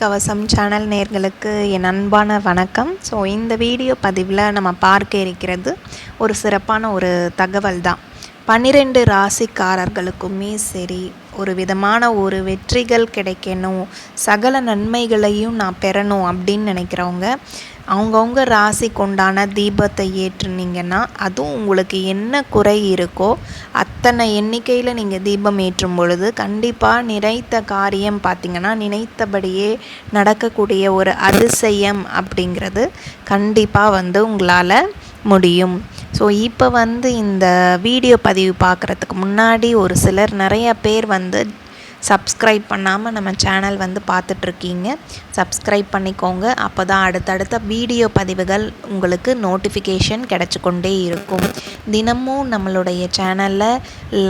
கவசம் சேனல் நேர்களுக்கு என் அன்பான வணக்கம். ஸோ இந்த வீடியோ பதிவில் நம்ம பார்க்க இருக்கிறது ஒரு சிறப்பான ஒரு தகவல் தான் பன்னிரெண்டு ராசிக்காரர்களுக்குமே சரி ஒரு விதமான ஒரு வெற்றிகள் கிடைக்கணும் சகல நன்மைகளையும் நான் பெறணும் அப்படின்னு நினைக்கிறவங்க அவங்கவுங்க ராசிக்கு உண்டான தீபத்தை ஏற்றுனீங்கன்னா அதுவும் உங்களுக்கு என்ன குறை இருக்கோ அத்தனை எண்ணிக்கையில் நீங்கள் தீபம் ஏற்றும் பொழுது கண்டிப்பாக நினைத்த காரியம் பார்த்திங்கன்னா நினைத்தபடியே நடக்கக்கூடிய ஒரு அதிசயம் அப்படிங்கிறது கண்டிப்பாக வந்து உங்களால் முடியும். ஸோ இப்போ வந்து இந்த வீடியோ பதிவு பார்க்குறதுக்கு முன்னாடி ஒரு சிலர் நிறைய பேர் வந்து சப்ஸ்கிரைப் பண்ணாமல் நம்ம சேனல் வந்து பார்த்துட்ருக்கீங்க. சப்ஸ்கிரைப் பண்ணிக்கோங்க. அப்போ தான் அடுத்தடுத்த வீடியோ பதிவுகள் உங்களுக்கு நோட்டிஃபிகேஷன் கிடச்சிக்கொண்டே இருக்கும். தினமும் நம்மளுடைய சேனலில்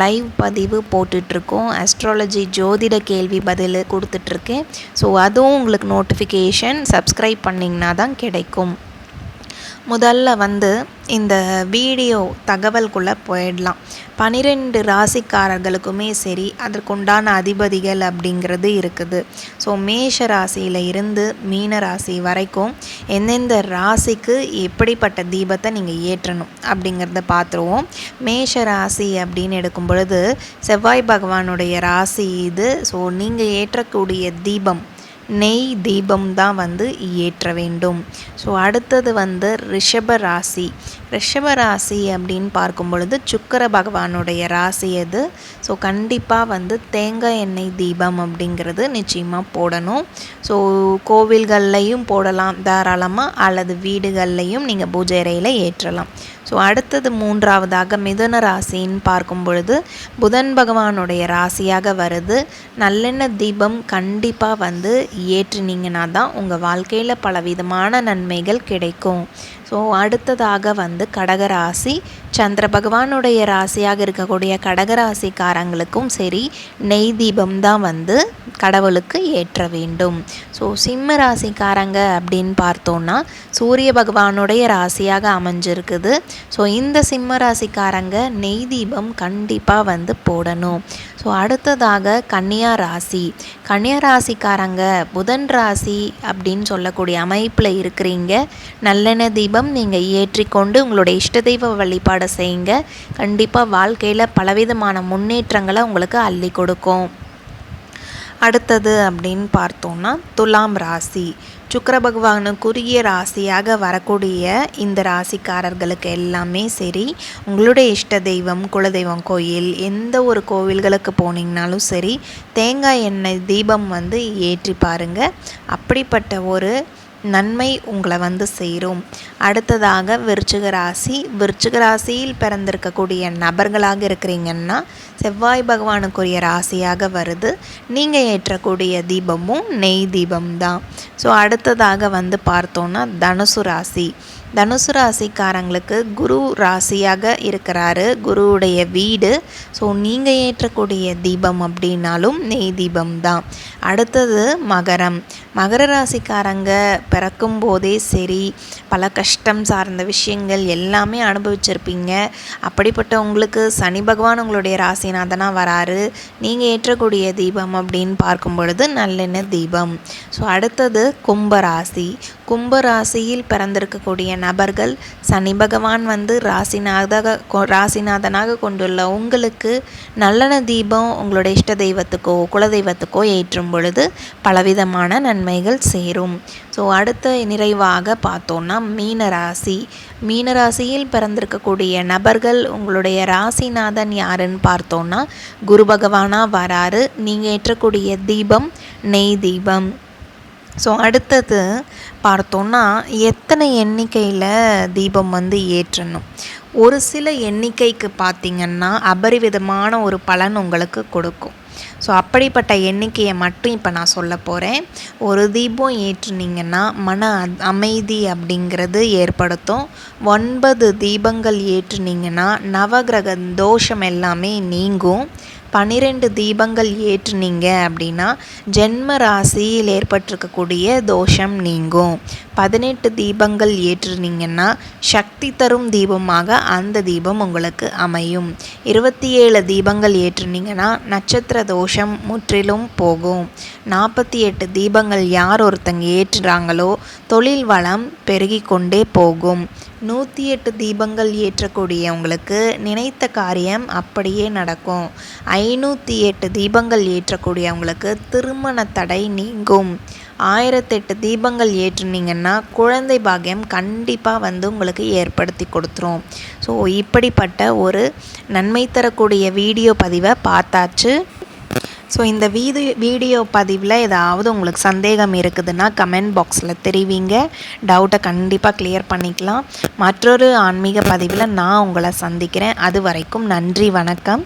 லைவ் பதிவு போட்டுட்ருக்கோம். அஸ்ட்ராலஜி ஜோதிட கேள்வி பதில் கொடுத்துட்ருக்கேன். ஸோ அதுவும் உங்களுக்கு நோட்டிஃபிகேஷன் சப்ஸ்கிரைப் பண்ணிங்கன்னா தான் கிடைக்கும். முதல்ல வந்து இந்த வீடியோ தகவல்குள்ளே போயிடலாம். பனிரெண்டு ராசிக்காரர்களுக்குமே சரி அதற்குண்டான அதிபதிகள் அப்படிங்கிறது இருக்குது. ஸோ மேஷ ராசியில் இருந்து மீன ராசி வரைக்கும் எந்தெந்த ராசிக்கு எப்படிப்பட்ட தீபத்தை நீங்கள் ஏற்றணும் அப்படிங்கிறத பார்த்துருவோம் மேஷ ராசி அப்படின்னு எடுக்கும் பொழுது செவ்வாய் பகவானுடைய ராசி இது. ஸோ நீங்கள் ஏற்றக்கூடிய தீபம் நெய் தீபம் தான் வந்து ஏற்ற வேண்டும். ஸோ அடுத்தது வந்து ரிஷப ராசி. ரிஷப ராசி அப்படின்னு பார்க்கும் பொழுது சுக்கர பகவானுடைய ராசி அது ஸோ கண்டிப்பாக வந்து தேங்காய் எண்ணெய் தீபம் அப்படிங்கிறது நிச்சயமாக போடணும். ஸோ கோவில்கள்லையும் போடலாம் தாராளமாக அல்லது வீடுகள்லையும் நீங்கள் பூஜை அறையில் ஏற்றலாம். ஸோ அடுத்தது மூன்றாவதாக மிதுன ராசின்னு பார்க்கும் பொழுது புதன் பகவானுடைய ராசியாக வருது. நல்லெண்ணெய் தீபம் கண்டிப்பாக வந்து ஏற்றினீங்கன்னா தான் உங்கள் வாழ்க்கையில் பலவிதமான நன்மைகள் கிடைக்கும். ஸோ அடுத்ததாக வந்து கடகராசி. சந்திர பகவானுடைய ராசியாக இருக்கக்கூடிய கடகராசிக்காரங்களுக்கும் சரி நெய் தீபம் தான் வந்து கடவுளுக்கு ஏற்ற வேண்டும். ஸோ சிம்ம ராசிக்காரங்க அப்படின்னு பார்த்தோன்னா சூரிய பகவானுடைய ராசியாக அமைஞ்சிருக்குது. ஸோ இந்த சிம்ம ராசிக்காரங்க நெய் தீபம் கண்டிப்பாக வந்து போடணும். ஸோ அடுத்ததாக கன்னியா ராசி. கன்னியா ராசிக்காரங்க புதன் ராசி அப்படின்னு சொல்லக்கூடிய அமைப்பில் இருக்கிறீங்க. நல்லெண்ணெய் தீபம் நீங்கள் ஏற்றிக்கொண்டு உங்களுடைய இஷ்ட தெய்வ வழிபாடை செய்யுங்க. கண்டிப்பாக வாழ்க்கையில் பலவிதமான முன்னேற்றங்களை உங்களுக்கு அள்ளி கொடுக்கும். அடுத்தது அப்படின்னு பார்த்தோன்னா துலாம் ராசி. சுக்கர பகவானுக்குரிய ராசியாக வரக்கூடிய இந்த ராசிக்காரர்களுக்கு எல்லாமே சரி. உங்களுடைய இஷ்ட தெய்வம் குலதெய்வம் கோயில் எந்த ஒரு கோவில்களுக்கு போனீங்கனாலும் சரி தேங்காய் எண்ணெய் தீபம் வந்து ஏற்றி பாருங்கள் அப்படிப்பட்ட ஒரு நன்மை உங்களை வந்து சேரும். அடுத்ததாக விருச்சிக ராசி. விருச்சிக ராசியில் பிறந்திருக்கக்கூடிய நபர்களாக இருக்கிறீங்கன்னா செவ்வாய் பகவானுக்குரிய ராசியாக வருது. நீங்கள் ஏற்றக்கூடிய தீபமும் நெய் தீபம் தான். ஸோ அடுத்ததாக வந்து பார்த்தோன்னா தனுசு ராசி. தனுசு ராசிக்காரங்களுக்கு குரு ராசியாக இருக்கிறாரு. குருவுடைய வீடு. ஸோ நீங்கள் ஏற்றக்கூடிய தீபம் அப்படின்னாலும் நெய் தீபம் தான். அடுத்தது மகரம். மகர ராசிக்காரங்க பிறக்கும் போதே சரி பல கஷ்டம் சார்ந்த விஷயங்கள் எல்லாமே அனுபவிச்சிருப்பீங்க. அப்படிப்பட்ட உங்களுக்கு சனி பகவான் உங்களுடைய ராசிநாதனாக வராரு. நீங்கள் ஏற்றக்கூடிய தீபம் அப்படின்னு பார்க்கும் பொழுது நல்லெண்ண தீபம். ஸோ அடுத்தது கும்பராசி கும்பராசியில் பிறந்திருக்கக்கூடிய நபர்கள் சனி பகவான் வந்து ராசிநாதாக ராசிநாதனாக கொண்டுள்ள உங்களுக்கு நல்லெண்ண தீபம் உங்களுடைய இஷ்ட தெய்வத்துக்கோ குலதெய்வத்துக்கோ ஏற்றும் பொழுது பலவிதமான நன்மைகள் சேரும். ஸோ அடுத்த நிறைவாக பார்த்தோன்னா மீன ராசி மீன ராசியில் பிறந்திருக்கக்கூடிய நபர்கள் உங்களுடைய ராசிநாதன் யாருன்னு பார்த்தோன்னா குரு பகவானாக வராரு. நீங்கள் ஏற்றக்கூடிய தீபம் நெய் தீபம். ஸோ அடுத்தது பார்த்தோன்னா எத்தனை எண்ணிக்கையில் தீபம் வந்து ஏற்றணும்? ஒரு சில எண்ணிக்கைக்கு பார்த்திங்கன்னா அபரிவிதமான ஒரு பலன் உங்களுக்கு கொடுக்கும். ஸோ அப்படிப்பட்ட எண்ணிக்கையை மட்டும் இப்போ நான் சொல்ல போகிறேன் ஒரு தீபம் ஏற்றுனீங்கன்னா மன அமைதி அப்படிங்கிறது ஏற்படுத்தும். ஒன்பது தீபங்கள் ஏற்றுனீங்கன்னா நவகிரக தோஷம் எல்லாமே நீங்கும். பன்னிரெண்டு தீபங்கள் ஏற்றுனீங்க அப்படின்னா ஜென்ம ராசியில் ஏற்பட்டிருக்கக்கூடிய தோஷம் நீங்கும். பதினெட்டு தீபங்கள் ஏற்றுனீங்கன்னா சக்தி தரும் தீபமாக அந்த தீபம் உங்களுக்கு அமையும். இருபத்தி ஏழு தீபங்கள் ஏற்றுனீங்கன்னா நட்சத்திர தோஷம் முற்றிலும் போகும். நாற்பத்தி எட்டு தீபங்கள் யார் ஒருத்தங்க ஏற்றுறாங்களோ தொழில் வளம் பெருகி கொண்டே போகும். நூற்றி எட்டு தீபங்கள் ஏற்றக்கூடியவங்களுக்கு நினைத்த காரியம் அப்படியே நடக்கும். ஐநூற்றி எட்டு தீபங்கள் ஏற்றக்கூடியவங்களுக்கு திருமண தடை நீங்கும். ஆயிரத்தெட்டு தீபங்கள் ஏற்றுனீங்கன்னா குழந்தை பாக்கியம் கண்டிப்பாக வந்து உங்களுக்கு ஏற்படுத்தி கொடுத்துரும். ஸோ இப்படிப்பட்ட ஒரு நன்மை தரக்கூடிய வீடியோ பதிவை பார்த்தாச்சு. ஸோ இந்த வீடியோ வீடியோ பதிவில் ஏதாவது உங்களுக்கு சந்தேகம் இருக்குதுன்னா கமெண்ட் பாக்ஸில் தெரிவிங்க. டவுட்டை கண்டிப்பாக கிளியர் பண்ணிக்கலாம். மற்றொரு ஆன்மீக பதிவில் நான் உங்களை சந்திக்கிறேன். அது வரைக்கும் நன்றி வணக்கம்.